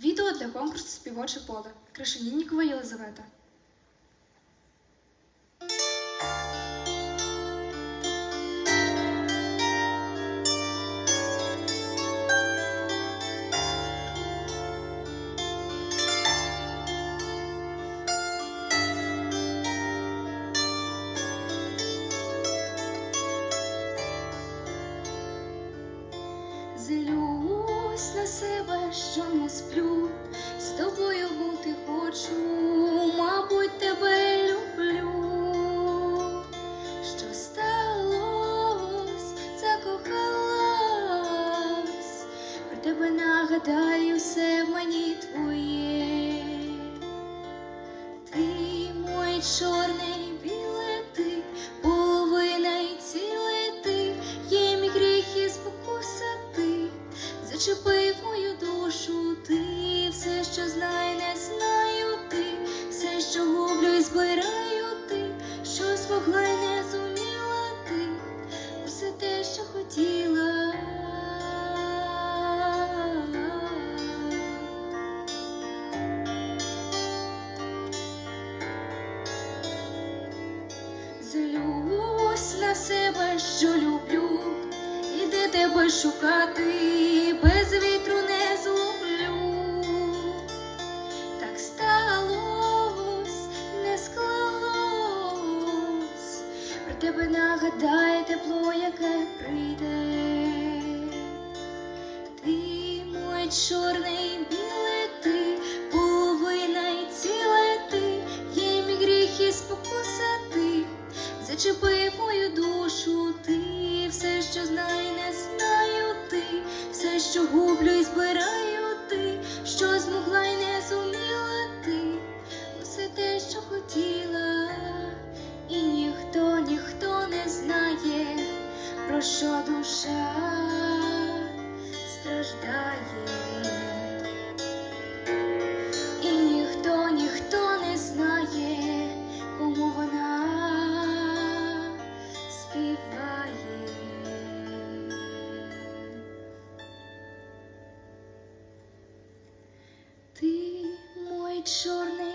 Відео для конкурсу Співоче поле. Крашеніннікова Єлизавета. Злюсь на себе, що не сплю, з тобою душу, ти все, що знаю, не знаю ти, все, що гублю і збираю ти, що змогла й не зуміла ти, все те, що хотіла. Злюсь на себе, що люблю, і де тебе шукати, без вітру тебе нагадає тепло, яке прийде. Ти мой чорний білий ти, половина і ціле ти, є мій гріх і спокуса ти, зачепив мою душу, ти все, що знаю, не знаю ти, все, що гублю і збираю що душа страждає. І ніхто, ніхто не знає, кому вона співає. Ти мой чорний